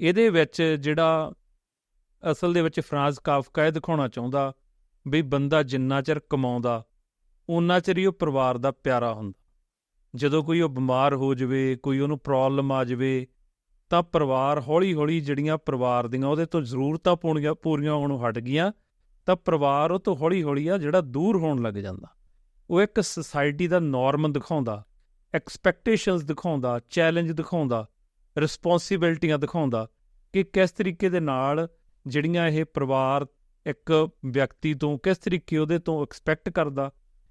ਇਹਦੇ ਵਿੱਚ ਜਿਹੜਾ ਅਸਲ ਦੇ ਵਿੱਚ ਫਰਾਂਸ ਕਾਫਕਾ ਇਹ ਦਿਖਾਉਣਾ ਚਾਹੁੰਦਾ ਵੀ ਬੰਦਾ ਜਿੰਨਾ ਚਿਰ ਕਮਾਉਂਦਾ ਉਨਾ ਚਿਰ ਹੀ ਉਹ ਪਰਿਵਾਰ ਦਾ ਪਿਆਰਾ ਹੁੰਦਾ। ਜਦੋਂ ਕੋਈ ਉਹ ਬਿਮਾਰ ਹੋ ਜਾਵੇ, ਕੋਈ ਉਹਨੂੰ ਪ੍ਰੋਬਲਮ ਆ ਜਾਵੇ, ਤਾਂ ਪਰਿਵਾਰ ਹੌਲੀ-ਹੌਲੀ ਜਿਹੜੀਆਂ ਪਰਿਵਾਰ ਦੀਆਂ ਉਹਦੇ ਤੋਂ ਜ਼ਰੂਰਤਾਂ ਪੂਰੀਆਂ ਪੂਰੀਆਂ ਹੋਣੋਂ ਹਟ ਗਈਆਂ, ਤਾਂ ਪਰਿਵਾਰ ਉਹ ਤੋਂ ਹੌਲੀ-ਹੌਲੀ ਆ ਜਿਹੜਾ ਦੂਰ ਹੋਣ ਲੱਗ ਜਾਂਦਾ। ਉਹ ਇੱਕ ਸੋਸਾਇਟੀ ਦਾ ਨਾਰਮ ਦਿਖਾਉਂਦਾ ਐਕਸਪੈਕਟੇਸ਼ਨਸ ਦਿਖਾਉਂਦਾ ਚੈਲੰਜ ਦਿਖਾਉਂਦਾ ਰਿਸਪੌਂਸਿਬਿਲਟੀਆਂ ਦਿਖਾਉਂਦਾ ਕਿ ਕਿਸ ਤਰੀਕੇ ਦੇ ਨਾਲ ਜਿਹੜੀਆਂ ਇਹ ਪਰਿਵਾਰ ਇੱਕ ਵਿਅਕਤੀ ਤੋਂ ਕਿਸ ਤਰੀਕੇ ਉਹਦੇ ਤੋਂ ਐਕਸਪੈਕਟ ਕਰਦਾ,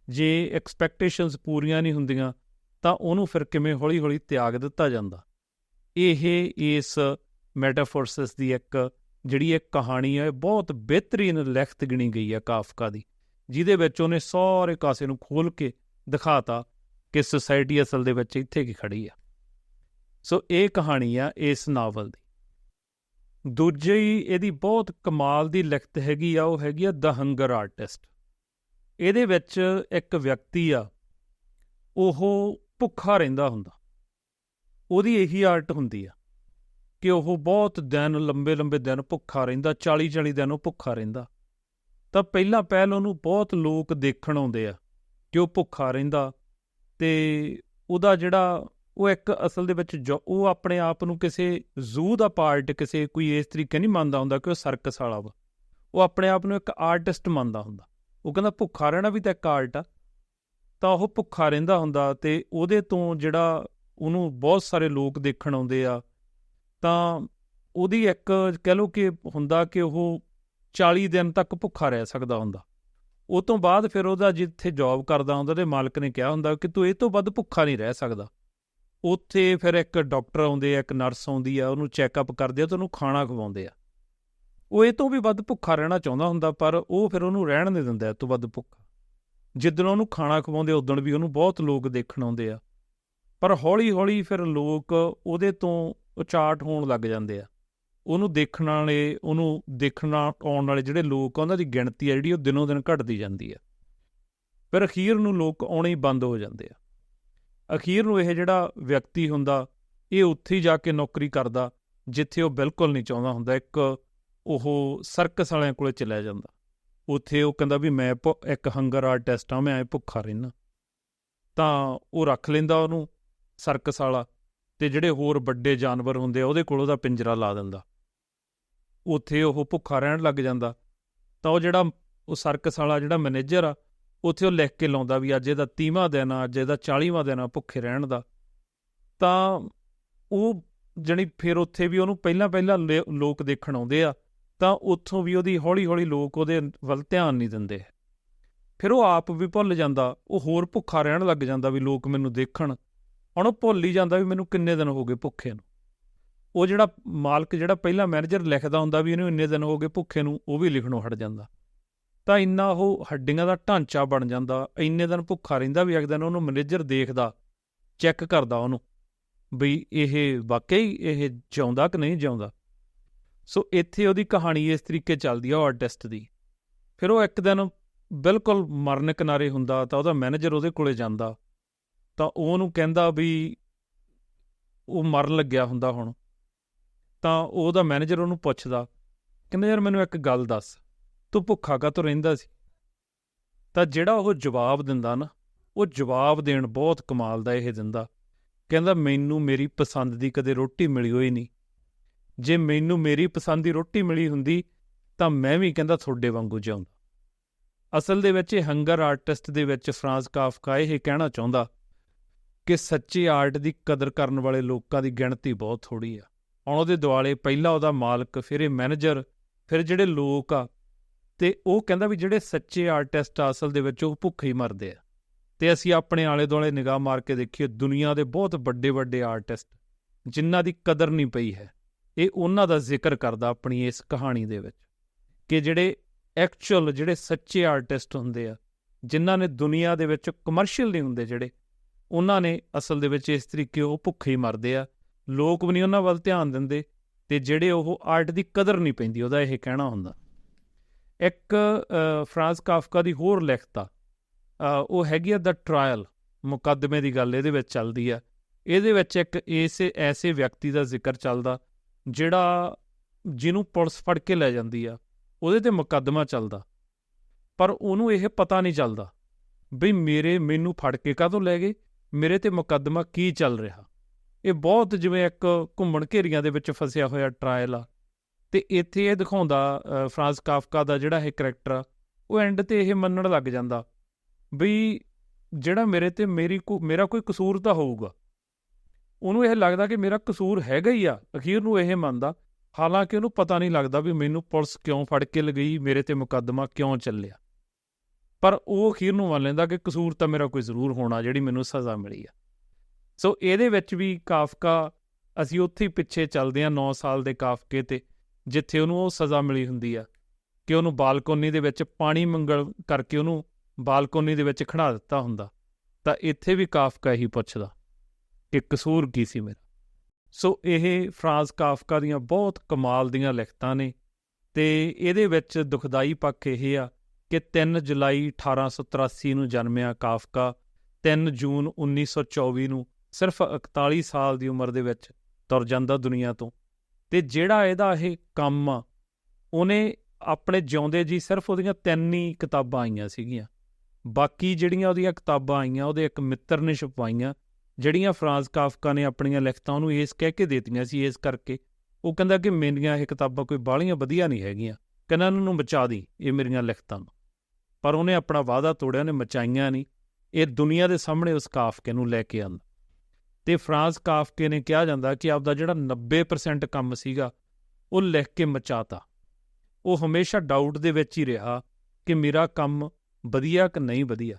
ਜੇ ਐਕਸਪੈਕਟੇਸ਼ਨਸ ਪੂਰੀਆਂ ਨਹੀਂ ਹੁੰਦੀਆਂ, ਤਾਂ ਉਹਨੂੰ ਫਿਰ ਕਿਵੇਂ ਹੌਲੀ-ਹੌਲੀ ਤਿਆਗ ਦਿੱਤਾ ਜਾਂਦਾ? ਇਹ ਇਸ ਮੈਟਾਫੋਰਸਿਸ ਦੀ ਇੱਕ ਜਿਹੜੀ ਇਹ ਕਹਾਣੀ ਹੈ ਬਹੁਤ ਬਿਹਤਰੀਨ ਲਿਖਤ ਗਿਣੀ ਗਈ ਹੈ ਕਾਫਕਾ ਦੀ, ਜਿਹਦੇ ਵਿੱਚ ਉਹਨੇ ਸਾਰੇ ਕਾਸੇ ਨੂੰ ਖੋਲ ਕੇ ਦਿਖਾਤਾ ਕਿ ਸੋਸਾਇਟੀ ਅਸਲ ਦੇ ਵਿੱਚ ਇੱਥੇ ਕੀ ਖੜੀ ਆ ਸੋ ਇਹ ਕਹਾਣੀ ਆ ਇਸ ਨਾਵਲ ਦੀ। ਦੂਜੀ ਇਹਦੀ ਬਹੁਤ ਕਮਾਲ ਦੀ ਲਿਖਤ ਹੈਗੀ ਆ, ਉਹ ਹੈਗੀ ਆ ਦ ਹੰਗਰ ਆਰਟਿਸਟ ਇਹਦੇ ਵਿੱਚ ਇੱਕ ਵਿਅਕਤੀ ਆ, ਉਹ ਭੁੱਖਾ ਰਹਿੰਦਾ ਹੁੰਦਾ। ਉਹਦੀ ਇਹੀ ਆਰਟ ਹੁੰਦੀ ਆ ਕਿ ਉਹ ਬਹੁਤ ਦਿਨ ਲੰਬੇ ਲੰਬੇ ਦਿਨ ਭੁੱਖਾ ਰਹਿੰਦਾ 40 40 ਦਿਨ ਉਹ ਭੁੱਖਾ ਰਹਿੰਦਾ। ਤਾਂ ਪਹਿਲਾਂ ਪਹਿਲ ਉਹਨੂੰ ਬਹੁਤ ਲੋਕ ਦੇਖਣ ਆਉਂਦੇ ਆ ਕਿ ਉਹ ਭੁੱਖਾ ਰਹਿੰਦਾ ਤੇ ਉਹਦਾ ਜਿਹੜਾ ਉਹ ਇੱਕ ਅਸਲ ਦੇ ਵਿੱਚ ਉਹ ਆਪਣੇ ਆਪ ਨੂੰ ਕਿਸੇ ਜ਼ੂ ਦਾ ਪਾਰਟ ਕਿਸੇ ਕੋਈ ਇਸ ਤਰੀਕੇ ਨਹੀਂ ਮੰਨਦਾ ਹੁੰਦਾ ਕਿ ਉਹ ਸਰਕਸ ਵਾਲਾ ਵਾ। ਉਹ ਆਪਣੇ ਆਪ ਨੂੰ ਇੱਕ ਆਰਟਿਸਟ ਮੰਨਦਾ ਹੁੰਦਾ। ਉਹ ਕਹਿੰਦਾ ਭੁੱਖਾ ਰਹਿਣਾ ਵੀ ਤਾਂ ਇੱਕ ਆਰਟ ਆ। ਤਾਂ ਉਹ ਭੁੱਖਾ ਰਹਿੰਦਾ ਹੁੰਦਾ ਤੇ ਉਹਦੇ ਤੋਂ ਜਿਹੜਾ ਉਹਨੂੰ ਬਹੁਤ ਸਾਰੇ ਲੋਕ ਦੇਖਣ ਆਉਂਦੇ ਆ, ਤਾਂ ਉਹਦੀ ਇੱਕ ਕਹਿ ਲਓ ਕਿ ਹੁੰਦਾ ਕਿ ਉਹ 40 ਦਿਨ ਤੱਕ ਭੁੱਖਾ ਰਹਿ ਸਕਦਾ ਹੁੰਦਾ। ਉਹ ਤੋਂ ਬਾਅਦ ਫਿਰ ਉਹਦਾ ਜਿੱਥੇ ਜੌਬ ਕਰਦਾ ਹੁੰਦਾ ਤੇ ਮਾਲਕ ਨੇ ਕਿਹਾ ਹੁੰਦਾ ਕਿ ਤੂੰ ਇਹ ਤੋਂ ਵੱਧ ਭੁੱਖਾ ਨਹੀਂ ਰਹਿ ਸਕਦਾ। ਉੱਥੇ ਫਿਰ ਇੱਕ ਡਾਕਟਰ ਆਉਂਦੇ ਆ, ਇੱਕ ਨਰਸ ਆਉਂਦੀ ਆ, ਉਹਨੂੰ ਚੈੱਕਅਪ ਕਰਦੇ ਆ ਤੇ ਉਹਨੂੰ ਖਾਣਾ ਖਵਾਉਂਦੇ ਆ। ਉਹ ਇਹ ਤੋਂ ਵੀ ਵੱਧ ਭੁੱਖਾ ਰਹਿਣਾ ਚਾਹੁੰਦਾ ਹੁੰਦਾ, ਪਰ ਉਹ ਫਿਰ ਉਹਨੂੰ ਰਹਿਣ ਨਹੀਂ ਦਿੰਦਾ ਇਹ ਤੋਂ ਵੱਧ ਭੁੱਖਾ। ਜਿੱਦਣ ਉਹਨੂੰ ਖਾਣਾ ਖਵਾਉਂਦੇ ਉਦੋਂ ਵੀ ਉਹਨੂੰ ਬਹੁਤ ਲੋਕ ਦੇਖਣ ਆਉਂਦੇ ਆ। ਪਰ ਹੌਲੀ-ਹੌਲੀ ਫਿਰ ਲੋਕ ਉਹਦੇ ਤੋਂ ਉਚਾਟ ਹੋਣ ਲੱਗ ਜਾਂਦੇ ਆ। ਉਹਨੂੰ ਦੇਖਣ ਵਾਲੇ, ਉਹਨੂੰ ਦੇਖਣਾ ਆਉਣ ਵਾਲੇ ਜਿਹੜੇ ਲੋਕ ਆ, ਉਹਨਾਂ ਦੀ ਗਿਣਤੀ ਆ ਜਿਹੜੀ ਉਹ ਦਿਨੋਂ ਦਿਨ ਘਟਦੀ ਜਾਂਦੀ ਆ। ਫਿਰ ਅਖੀਰ ਨੂੰ ਲੋਕ ਆਉਣੇ ਹੀ ਬੰਦ ਹੋ ਜਾਂਦੇ ਆ। ਅਖੀਰ ਨੂੰ ਇਹ ਜਿਹੜਾ ਵਿਅਕਤੀ ਹੁੰਦਾ, ਇਹ ਉੱਥੇ ਜਾ ਕੇ ਨੌਕਰੀ ਕਰਦਾ, ਜਿੱਥੇ ਉਹ ਬਿਲਕੁਲ ਨਹੀਂ ਚਾਹੁੰਦਾ ਹੁੰਦਾ, ਇੱਕ ਉਹ ਸਰਕਸ ਵਾਲਿਆਂ ਕੋਲੇ ਚਲਾ ਜਾਂਦਾ। ਉੱਥੇ ਉਹ ਕਹਿੰਦਾ ਵੀ ਮੈਂ ਇੱਕ ਹੰਗਰ ਆਰਟਿਸਟ ਆ, ਮੈਂ ਐ ਭੁੱਖਾ ਰਹਿਣਾ ਤਾਂ ਉਹ ਰੱਖ ਲੈਂਦਾ ਉਹਨੂੰ ਸਰਕਸ ਵਾਲਾ ਤੇ ਜਿਹੜੇ ਹੋਰ ਵੱਡੇ ਜਾਨਵਰ ਹੁੰਦੇ ਆ, ਉਹਦੇ ਕੋਲ ਉਹਦਾ ਪਿੰਜਰਾ ਲਾ ਦਿੰਦਾ। ਉੱਥੇ ਉਹ ਭੁੱਖਾ ਰਹਿਣ ਲੱਗ ਜਾਂਦਾ। ਤਾਂ ਉਹ ਜਿਹੜਾ, ਉਹ ਸਰਕਸ ਵਾਲਾ ਜਿਹੜਾ ਮੈਨੇਜਰ ਆ ਉੱਥੇ ਉਹ ਲਿਖ ਕੇ ਲਾਉਂਦਾ ਵੀ ਅੱਜ ਇਹਦਾ 30ਵਾਂ ਦਿਨ ਆ, ਅੱਜ ਇਹਦਾ 40ਵਾਂ ਦਿਨ ਆ ਭੁੱਖੇ ਰਹਿਣ ਦਾ। ਤਾਂ ਉਹ ਜਣੀ ਫਿਰ ਉੱਥੇ ਵੀ ਉਹਨੂੰ ਪਹਿਲਾਂ ਪਹਿਲਾਂ ਲੋਕ ਦੇਖਣ ਆਉਂਦੇ ਆ, ਤਾਂ ਉੱਥੋਂ ਵੀ ਉਹਦੀ ਹੌਲੀ ਹੌਲੀ ਲੋਕ ਉਹਦੇ ਵੱਲ ਧਿਆਨ ਨਹੀਂ ਦਿੰਦੇ। ਫਿਰ ਉਹ ਆਪ ਵੀ ਭੁੱਲ ਜਾਂਦਾ, ਉਹ ਹੋਰ ਭੁੱਖਾ ਰਹਿਣ ਲੱਗ ਜਾਂਦਾ ਵੀ ਲੋਕ ਮੈਨੂੰ ਦੇਖਣ। ਹੁਣ ਉਹ ਭੁੱਲ ਹੀ ਜਾਂਦਾ ਵੀ ਮੈਨੂੰ ਕਿੰਨੇ ਦਿਨ ਹੋ ਗਏ ਭੁੱਖੇ ਨੂੰ। ਉਹ ਜਿਹੜਾ ਮਾਲਕ ਜਿਹੜਾ ਪਹਿਲਾ ਮੈਨੇਜਰ ਲਿਖਦਾ ਹੁੰਦਾ ਵੀ ਇਹਨੂੰ ਇੰਨੇ ਦਿਨ ਹੋ ਗਏ ਭੁੱਖੇ ਨੂੰ, ਉਹ ਵੀ ਲਿਖਣੋਂ ਹਟ ਜਾਂਦਾ। ਤਾਂ ਇੰਨਾ ਉਹ ਹੱਡੀਆਂ ਦਾ ਢਾਂਚਾ ਬਣ ਜਾਂਦਾ, ਇੰਨੇ ਦਿਨ ਭੁੱਖਾ ਰਹਿੰਦਾ ਵੀ ਇੱਕ ਦਿਨ ਉਹਨੂੰ ਮੈਨੇਜਰ ਦੇਖਦਾ, ਚੈੱਕ ਕਰਦਾ ਉਹਨੂੰ ਵੀ ਇਹ ਵਾਕਈ ਇਹ ਜਿਉਂਦਾ ਕਿ ਨਹੀਂ ਜਿਉਂਦਾ। ਸੋ ਇੱਥੇ ਉਹਦੀ ਕਹਾਣੀ ਇਸ ਤਰੀਕੇ ਚੱਲਦੀ ਆ ਆਰਟਿਸਟ ਦੀ। ਫਿਰ ਉਹ ਇੱਕ ਦਿਨ ਬਿਲਕੁਲ ਮਰਨ ਕਿਨਾਰੇ ਹੁੰਦਾ ਤਾਂ ਉਹਦਾ ਮੈਨੇਜਰ ਉਹਦੇ ਕੋਲੇ ਜਾਂਦਾ, ਤਾਂ ਉਹਨੂੰ ਕਹਿੰਦਾ ਵੀ ਉਹ ਮਰਨ ਲੱਗਿਆ ਹੁੰਦਾ ਹੁਣ। ਤਾਂ ਉਹਦਾ ਮੈਨੇਜਰ ਉਹਨੂੰ ਪੁੱਛਦਾ, ਕਹਿੰਦਾ, ਯਾਰ ਮੈਨੂੰ ਇੱਕ ਗੱਲ ਦੱਸ। ਤੂੰ ਭੁੱਖਾ ਕਾਹਤੋਂ ਰਹਿੰਦਾ ਸੀ? ਤਾਂ ਜਿਹੜਾ ਉਹ ਜਵਾਬ ਦਿੰਦਾ ਨਾ, ਉਹ ਜਵਾਬ ਦੇਣ ਬਹੁਤ ਕਮਾਲ ਦਾ ਇਹ ਦਿੰਦਾ। ਕਹਿੰਦਾ, ਮੈਨੂੰ ਮੇਰੀ ਪਸੰਦ ਦੀ ਕਦੇ ਰੋਟੀ ਮਿਲੀ ਹੋਈ ਨਹੀਂ। ਜੇ ਮੈਨੂੰ ਮੇਰੀ ਪਸੰਦ ਦੀ ਰੋਟੀ ਮਿਲੀ ਹੁੰਦੀ, ਤਾਂ ਮੈਂ ਵੀ ਕਹਿੰਦਾ ਤੁਹਾਡੇ ਵਾਂਗੂ ਜਿਉਂਦਾ ਅਸਲ ਦੇ ਵਿੱਚ ਇਹ ਹੰਗਰ ਆਰਟਿਸਟ ਦੇ ਵਿੱਚ ਫਰਾਂਸ ਕਾਫਕਾ ਇਹ ਕਹਿਣਾ ਚਾਹੁੰਦਾ ਕਿ ਸੱਚੇ ਆਰਟ ਦੀ ਕਦਰ ਕਰਨ ਵਾਲੇ ਲੋਕਾਂ ਦੀ ਗਿਣਤੀ ਬਹੁਤ ਥੋੜੀ ਆ। ਹੁਣ ਉਹਦੇ ਦੁਆਲੇ ਪਹਿਲਾਂ ਉਹਦਾ ਮਾਲਕ, ਫਿਰ ਇਹ ਮੈਨੇਜਰ, ਫਿਰ ਜਿਹੜੇ ਲੋਕ ਆ ਤੇ ਉਹ ਕਹਿੰਦਾ ਵੀ ਜਿਹੜੇ ਸੱਚੇ ਆਰਟਿਸਟ ਆ ਅਸਲ ਦੇ ਵਿੱਚ ਉਹ ਭੁੱਖੇ ਹੀ ਮਰਦੇ ਆ। ਤੇ ਅਸੀਂ ਆਪਣੇ ਆਲੇ ਦੁਆਲੇ ਨਿਗਾਹ ਮਾਰ ਕੇ ਦੇਖੀਏ, ਦੁਨੀਆ ਦੇ ਬਹੁਤ ਵੱਡੇ ਵੱਡੇ ਆਰਟਿਸਟ, ਜਿਨ੍ਹਾਂ ਦੀ ਕਦਰ ਨਹੀਂ ਪਈ ਹੈ, ਇਹ ਉਹਨਾਂ ਦਾ ਜ਼ਿਕਰ ਕਰਦਾ ਆਪਣੀ ਇਸ ਕਹਾਣੀ ਦੇ ਵਿੱਚ ਕਿ ਜਿਹੜੇ ਐਕਚੁਅਲ ਜਿਹੜੇ ਸੱਚੇ ਆਰਟਿਸਟ ਹੁੰਦੇ ਆ, ਜਿਨ੍ਹਾਂ ਨੇ ਦੁਨੀਆ ਦੇ ਵਿੱਚ ਕਮਰਸ਼ੀਅਲ ਨਹੀਂ ਹੁੰਦੇ ਜਿਹੜੇ, ਉਹਨਾਂ ਨੇ ਅਸਲ ਦੇ ਵਿੱਚ ਇਸ ਤਰੀਕੇ ਉਹ ਭੁੱਖੇ ਹੀ ਮਰਦੇ ਆ। ਲੋਕ ਵੀ ਨਹੀਂ ਉਹਨਾਂ ਵੱਲ ਧਿਆਨ ਦਿੰਦੇ ਤੇ ਜਿਹੜੇ ਉਹ ਆਰਟ ਦੀ ਕਦਰ ਨਹੀਂ ਪੈਂਦੀ, ਉਹਦਾ ਇਹ ਕਹਿਣਾ ਹੁੰਦਾ। ਇੱਕ ਫਰਾਂਸ ਕਾਫਕਾ ਦੀ ਹੋਰ ਲਿਖਤਾ ਉਹ ਹੈਗੀ ਆ ਦਾ ਟ੍ਰਾਇਲ, ਮੁਕੱਦਮੇ ਦੀ ਗੱਲ ਇਹਦੇ ਵਿੱਚ ਚੱਲਦੀ ਆ। ਇਹਦੇ ਵਿੱਚ ਇੱਕ ਐਸੇ ਐਸੇ ਵਿਅਕਤੀ ਦਾ ਜ਼ਿਕਰ ਚੱਲਦਾ, ਜਿਹੜਾ ਜਿਹਨੂੰ ਪੁਲਿਸ ਫੜ ਕੇ ਲੈ ਜਾਂਦੀ ਆ। ਉਹਦੇ ਤੇ ਮੁਕੱਦਮਾ ਚੱਲਦਾ। ਪਰ ਉਹਨੂੰ ਇਹ ਪਤਾ ਨਹੀਂ ਚੱਲਦਾ ਵੀ ਮੇਰੇ, ਮੈਨੂੰ ਫੜ ਕੇ ਕਾਹਤੋਂ ਲੈ ਗਏ? ਮੇਰੇ ਤੇ ਮੁਕੱਦਮਾ ਕੀ ਚੱਲ ਰਿਹਾ? ਇਹ ਬਹੁਤ ਜਿਵੇਂ ਇੱਕ ਘੁੰਮਣ ਘੇਰੀਆਂ ਦੇ ਵਿੱਚ ਫਸਿਆ ਹੋਇਆ ਟ੍ਰਾਇਲ ਆ। ਤੇ ਇੱਥੇ ਇਹ ਦਿਖਾਉਂਦਾ ਫਰਾਂਸ ਕਾਫਕਾ ਦਾ ਜਿਹੜਾ ਇਹ ਕੈਰੈਕਟਰ ਉਹ ਐਂਡ ਤੇ ਇਹ ਮੰਨਣ ਲੱਗ ਜਾਂਦਾ ਵੀ ਜਿਹੜਾ ਮੇਰੇ ਤੇ ਮੇਰੀ ਕੋ, ਮੇਰਾ ਕੋਈ ਕਸੂਰ ਤਾਂ ਹੋਊਗਾ। ਉਹਨੂੰ ਇਹ ਲੱਗਦਾ ਕਿ ਮੇਰਾ ਕਸੂਰ ਹੈਗਾ ਹੀ ਆ, ਅਖੀਰ ਨੂੰ ਇਹ ਮੰਨਦਾ। ਹਾਲਾਂਕਿ ਉਹਨੂੰ ਪਤਾ ਨਹੀਂ ਲੱਗਦਾ ਵੀ ਮੈਨੂੰ ਪੁਲਿਸ ਕਿਉਂ ਫੜ ਕੇ ਲਗਈ, ਮੇਰੇ ਤੇ ਮੁਕੱਦਮਾ ਕਿਉਂ ਚੱਲਿਆ। ਪਰ ਉਹ ਅਖੀਰ ਨੂੰ ਮੰਨ ਲੈਂਦਾ ਕਿ ਕਸੂਰ ਤਾਂ ਮੇਰਾ ਕੋਈ ਜ਼ਰੂਰ ਹੋਣਾ, ਜਿਹੜੀ ਮੈਨੂੰ ਸਜ਼ਾ ਮਿਲੀ ਆ। ਸੋ ਇਹਦੇ ਵਿੱਚ ਵੀ ਕਾਫਕਾ, ਅਸੀਂ ਉੱਥੇ ਪਿੱਛੇ ਚੱਲਦੇ ਆ 9 ਸਾਲ ਦੇ ਕਾਫਕੇ ਤੇ। ਜਿੱਥੇ ਉਹਨੂੰ ਉਹ ਸਜ਼ਾ ਮਿਲੀ ਹੁੰਦੀ ਆ, ਕਿ ਉਹਨੂੰ ਬਾਲਕੋਨੀ ਦੇ ਵਿੱਚ ਪਾਣੀ ਮੰਗਲ ਕਰਕੇ ਉਹਨੂੰ ਬਾਲਕੋਨੀ ਦੇ ਵਿੱਚ ਖੜਾ ਦਿੱਤਾ ਹੁੰਦਾ, ਤਾਂ ਇੱਥੇ ਵੀ ਕਾਫਕਾ ਹੀ ਪੁੱਛਦਾ ਕਿ ਕਸੂਰ ਕੀ ਸੀ ਮੇਰਾ। ਸੋ ਇਹ ਫਰਾਂਸ ਕਾਫਕਾ ਦੀਆਂ ਬਹੁਤ ਕਮਾਲ ਦੀਆਂ ਲਿਖਤਾਂ ਨੇ ਤੇ ਇਹਦੇ ਵਿੱਚ ਦੁਖਦਾਈ ਪੱਖ ਇਹ ਆ ਕਿ 3 ਜੁਲਾਈ 1883 ਨੂੰ ਜਨਮਿਆ ਕਾਫਕਾ 3 ਜੂਨ 1924 ਨੂੰ ਸਿਰਫ 41 ਸਾਲ ਦੀ ਉਮਰ ਦੇ ਵਿੱਚ ਤੁਰ ਜਾਂਦਾ ਦੁਨੀਆ ਤੋਂ। ਤੇ ਜਿਹੜਾ ਇਹਦਾ ਇਹ ਕੰਮ ਆ, ਉਹਨੇ ਆਪਣੇ ਜਿਉਂਦੇ ਜੀ ਸਿਰਫ ਉਹਦੀਆਂ ਤਿੰਨ ਹੀ ਕਿਤਾਬਾਂ ਆਈਆਂ ਸੀਗੀਆਂ। ਬਾਕੀ ਜਿਹੜੀਆਂ ਉਹਦੀਆਂ ਕਿਤਾਬਾਂ ਆਈਆਂ, ਉਹਦੇ ਇੱਕ ਮਿੱਤਰ ਨੇ ਛਪਵਾਈਆਂ, ਜਿਹੜੀਆਂ ਫਰਾਂਸ ਕਾਫਕਾ ਨੇ ਆਪਣੀਆਂ ਲਿਖਤਾਂ ਉਹਨੂੰ ਇਸ ਕਹਿ ਕੇ ਦਿੱਤੀਆਂ ਸੀ ਇਸ ਕਰਕੇ। ਉਹ ਕਹਿੰਦਾ ਕਿ ਮੇਰੀਆਂ ਇਹ ਕਿਤਾਬਾਂ ਕੋਈ ਬਾਹਲੀਆਂ ਵਧੀਆ ਨਹੀਂ ਹੈਗੀਆਂ। ਕਹਿੰਦਾ ਇਹਨਾਂ ਨੂੰ ਬਚਾ ਦੀ, ਇਹ ਮੇਰੀਆਂ ਲਿਖਤਾਂ ਨੂੰ। ਪਰ ਉਹਨੇ ਆਪਣਾ ਵਾਅਦਾ ਤੋੜਿਆ, ਉਹਨੇ ਮਚਾਈਆਂ ਨਹੀਂ। ਇਹ ਦੁਨੀਆ ਦੇ ਸਾਹਮਣੇ ਉਸ ਕਾਫਕੇ ਨੂੰ ਲੈ ਕੇ ਆਂਦਾ ਤੇ ਫਰਾਂਸ ਕਾਫਕੇ ਨੇ ਕਿਹਾ ਜਾਂਦਾ ਕਿ ਆਪਦਾ ਜਿਹੜਾ 90% ਕੰਮ ਸੀਗਾ, ਉਹ ਲਿਖ ਕੇ ਮਚਾਤਾ। ਉਹ ਹਮੇਸ਼ਾ ਡਾਊਟ ਦੇ ਵਿੱਚ ਹੀ ਰਿਹਾ ਕਿ ਮੇਰਾ ਕੰਮ ਵਧੀਆ ਕਿ ਨਹੀਂ ਵਧੀਆ,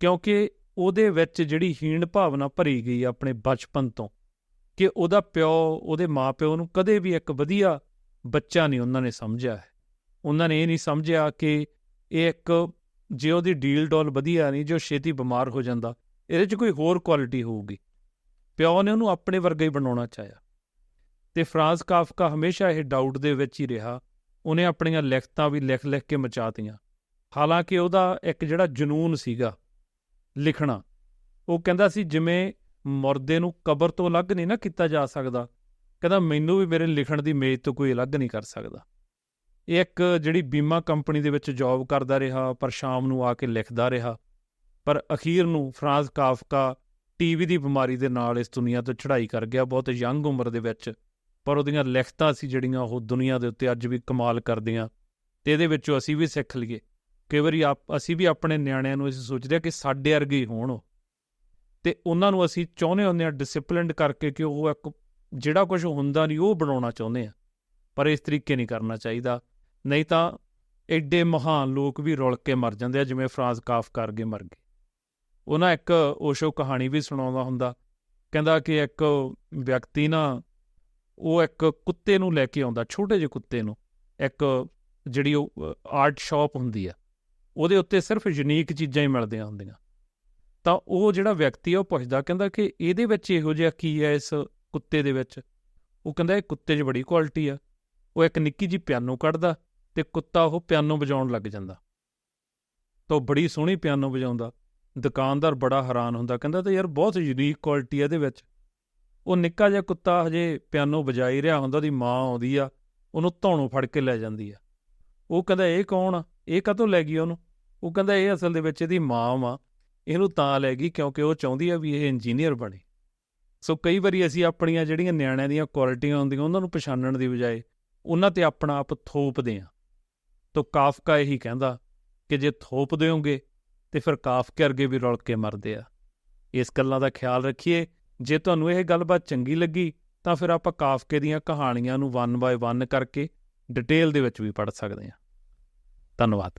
ਕਿਉਂਕਿ ਉਹਦੇ ਵਿੱਚ ਜਿਹੜੀ ਹੀਣ ਭਾਵਨਾ ਭਰੀ ਗਈ ਆਪਣੇ ਬਚਪਨ ਤੋਂ, ਕਿ ਉਹਦਾ ਪਿਓ, ਉਹਦੇ ਮਾਪਿਓ ਨੂੰ ਕਦੇ ਵੀ ਇੱਕ ਵਧੀਆ ਬੱਚਾ ਨਹੀਂ ਉਹਨਾਂ ਨੇ ਸਮਝਿਆ ਹੈ। ਉਹਨਾਂ ਨੇ ਇਹ ਨਹੀਂ ਸਮਝਿਆ ਕਿ ਇਹ ਇੱਕ ਜੇ ਉਹਦੀ ਡੀਲ ਡੋਲ ਵਧੀਆ ਨਹੀਂ, ਜੋ ਛੇਤੀ ਬਿਮਾਰ ਹੋ ਜਾਂਦਾ, ਇਹਦੇ 'ਚ ਕੋਈ ਹੋਰ ਕੁਆਲਿਟੀ ਹੋਊਗੀ। ਪਿਓ ਨੇ ਉਹਨੂੰ ਆਪਣੇ ਵਰਗਾ ਹੀ ਬਣਾਉਣਾ ਚਾਹਿਆ। ਤੇ ਫਰਾਂਸ ਕਾਫਕਾ ਹਮੇਸ਼ਾ ਇਹ ਡਾਊਟ ਦੇ ਵਿੱਚ ਹੀ ਰਿਹਾ। ਉਹਨੇ ਆਪਣੀਆਂ ਲਿਖਤਾਂ ਵੀ ਲਿਖ ਲਿਖ ਕੇ ਮਚਾਤੀਆਂ ਹਾਲਾਂਕਿ ਉਹਦਾ ਇੱਕ ਜਿਹੜਾ ਜਨੂਨ ਸੀਗਾ, ਲਿਖਣਾ, ਉਹ ਕਹਿੰਦਾ ਸੀ, ਜਿਵੇਂ ਮਰਦੇ ਨੂੰ ਕਬਰ ਤੋਂ ਅਲੱਗ ਨਹੀਂ ਨਾ ਕੀਤਾ ਜਾ ਸਕਦਾ, ਕਹਿੰਦਾ ਮੈਨੂੰ ਵੀ ਮੇਰੇ ਲਿਖਣ ਦੀ ਮੇਜ਼ ਤੋਂ ਕੋਈ ਅਲੱਗ ਨਹੀਂ ਕਰ ਸਕਦਾ। ਇਹ ਇੱਕ ਜਿਹੜੀ ਬੀਮਾ ਕੰਪਨੀ ਦੇ ਵਿੱਚ ਜੌਬ ਕਰਦਾ ਰਿਹਾ, ਪਰ ਸ਼ਾਮ ਨੂੰ ਆ ਕੇ ਲਿਖਦਾ ਰਿਹਾ। ਪਰ ਅਖੀਰ ਨੂੰ ਫਰਾਂਸ ਕਾਫਕਾ ਟੀਵੀ ਦੀ ਬਿਮਾਰੀ ਦੇ ਨਾਲ ਇਸ ਦੁਨੀਆ ਤੋਂ ਚੜ੍ਹਾਈ ਕਰ ਗਿਆ, ਬਹੁਤ ਯੰਗ ਉਮਰ ਦੇ ਵਿੱਚ। ਪਰ ਉਹਦੀਆਂ ਲਿਖਤਾਂ ਸੀ ਜਿਹੜੀਆਂ ਉਹ ਦੁਨੀਆ ਦੇ ਉੱਤੇ ਅੱਜ ਵੀ ਕਮਾਲ ਕਰਦੀਆਂ। ਤੇ ਇਹਦੇ ਵਿੱਚੋਂ ਅਸੀਂ ਵੀ ਸਿੱਖ ਲਈਏ। ਕਈ ਵਾਰੀ ਆਪ, ਅਸੀਂ ਵੀ ਆਪਣੇ ਨਿਆਣਿਆਂ ਨੂੰ ਅਸੀਂ ਸੋਚਦੇ ਆ ਕਿ ਸਾਡੇ ਵਰਗੇ ਹੋਣ ਤੇ ਉਹਨਾਂ ਨੂੰ ਅਸੀਂ ਚਾਹੁੰਦੇ ਹੁੰਦੇ ਆ ਡਿਸਪਲਿਨਡ ਕਰਕੇ ਕਿ ਉਹ ਇੱਕ, ਜਿਹੜਾ ਕੁਝ ਹੁੰਦਾ ਨਹੀਂ, ਉਹ ਬਣਾਉਣਾ ਚਾਹੁੰਦੇ ਆ। ਪਰ ਇਸ ਤਰੀਕੇ ਨਹੀਂ ਕਰਨਾ ਚਾਹੀਦਾ। ਨਹੀਂ ਤਾਂ ਐਡੇ ਮਹਾਨ ਲੋਕ ਵੀ ਰੁਲ ਕੇ ਮਰ ਜਾਂਦੇ ਆ, ਜਿਵੇਂ ਫਰਾਂਸ ਕਾਫ ਕਾਫਕਾ ਮਰ ਗਏ। ਉਹਨਾਂ ਇੱਕ ਓਸ਼ੋ ਕਹਾਣੀ ਵੀ ਸੁਣਾਉਂਦਾ ਹੁੰਦਾ। ਕਹਿੰਦਾ ਕਿ ਇੱਕ ਵਿਅਕਤੀ ਨਾ ਉਹ ਇੱਕ ਕੁੱਤੇ ਨੂੰ ਲੈ ਕੇ ਆਉਂਦਾ, ਛੋਟੇ ਜਿਹੇ ਕੁੱਤੇ ਨੂੰ। ਇੱਕ ਜਿਹੜੀ ਉਹ ਆਰਟ ਸ਼ਾਪ ਹੁੰਦੀ ਆ, ਉਹਦੇ ਉੱਤੇ ਸਿਰਫ ਯੂਨੀਕ ਚੀਜ਼ਾਂ ਹੀ ਮਿਲਦੀਆਂ ਹੁੰਦੀਆਂ। ਤਾਂ ਉਹ ਜਿਹੜਾ ਵਿਅਕਤੀ ਆ, ਉਹ ਪੁੱਛਦਾ, ਕਹਿੰਦਾ ਕਿ ਇਹਦੇ ਵਿੱਚ ਇਹੋ ਜਿਹਾ ਕੀ ਹੈ ਇਸ ਕੁੱਤੇ ਦੇ ਵਿੱਚ? ਉਹ ਕਹਿੰਦਾ, ਇਹ ਕੁੱਤੇ 'ਚ ਬੜੀ ਕੁਆਲਿਟੀ ਆ। ਉਹ ਇੱਕ ਨਿੱਕੀ ਜੀ ਪਿਆਨੋ ਕੱਢਦਾ ਤੇ ਕੁੱਤਾ ਉਹ ਪਿਆਨੋ ਵਜਾਉਣ ਲੱਗ ਜਾਂਦਾ। ਤਾਂ ਉਹ ਬੜੀ ਸੋਹਣੀ ਪਿਆਨੋ ਵਜਾਉਂਦਾ। ਦੁਕਾਨਦਾਰ ਬੜਾ ਹੈਰਾਨ ਹੁੰਦਾ, ਕਹਿੰਦਾ ਤਾਂ ਯਾਰ ਬਹੁਤ ਯੂਨੀਕ ਕੁਆਲਿਟੀ ਆ ਇਹਦੇ ਵਿੱਚ। ਉਹ ਨਿੱਕਾ ਜਿਹਾ ਕੁੱਤਾ ਹਜੇ ਪਿਆਨੋ ਵਜਾਈ ਰਿਹਾ ਹੁੰਦਾ, ਉਹਦੀ ਮਾਂ ਆਉਂਦੀ ਆ, ਉਹਨੂੰ ਧੌਣੋਂ ਫੜ ਕੇ ਲੈ ਜਾਂਦੀ ਆ। ਉਹ ਕਹਿੰਦਾ, ਇਹ ਕੌਣ ਆ? ਇਹ ਕਦੋਂ ਲੈ ਗਈ ਉਹਨੂੰ? ਉਹ ਕਹਿੰਦਾ, ਇਹ ਅਸਲ ਦੇ ਵਿੱਚ ਇਹਦੀ ਮਾਂ ਵਾ, ਇਹਨੂੰ ਤਾਂ ਲੈ ਗਈ ਕਿਉਂਕਿ ਉਹ ਚਾਹੁੰਦੀ ਆ ਵੀ ਇਹ ਇੰਜੀਨੀਅਰ ਬਣੇ। ਸੋ ਕਈ ਵਾਰੀ ਅਸੀਂ ਆਪਣੀਆਂ ਜਿਹੜੀਆਂ ਨਿਆਣਿਆਂ ਦੀਆਂ ਕੁਆਲਿਟੀਆਂ ਹੁੰਦੀਆਂ, ਉਹਨਾਂ ਨੂੰ ਪਛਾਣਨ ਦੀ ਬਜਾਏ ਉਹਨਾਂ ਤੇ ਆਪਣਾ ਆਪ ਥੋਪਦੇ ਆ। ਤੋ ਕਾਫਕਾ ਇਹੀ ਕਹਿੰਦਾ ਕਿ ਜੇ ਥੋਪ ਦਿਓਗੇ ਤੇ ਫਿਰ ਕਾਫਕੇ ਵਰਗੇ ਵੀ ਰੁਲ ਕੇ ਮਰਦੇ ਆ। ਇਸ ਗੱਲਾਂ ਦਾ ਖਿਆਲ ਰੱਖੀਏ, ਜੇ ਤੁਹਾਨੂੰ ਇਹ ਗੱਲਬਾਤ ਚੰਗੀ ਲੱਗੀ, ਤਾਂ ਫਿਰ ਆਪਾਂ ਕਾਫਕੇ ਦੀਆਂ ਕਹਾਣੀਆਂ ਨੂੰ ਵਨ ਬਾਏ ਵਨ ਕਰਕੇ ਡਿਟੇਲ ਦੇ ਵਿੱਚ ਵੀ ਪੜ੍ਹ ਸਕਦੇ ਹਾਂ। ਧੰਨਵਾਦ।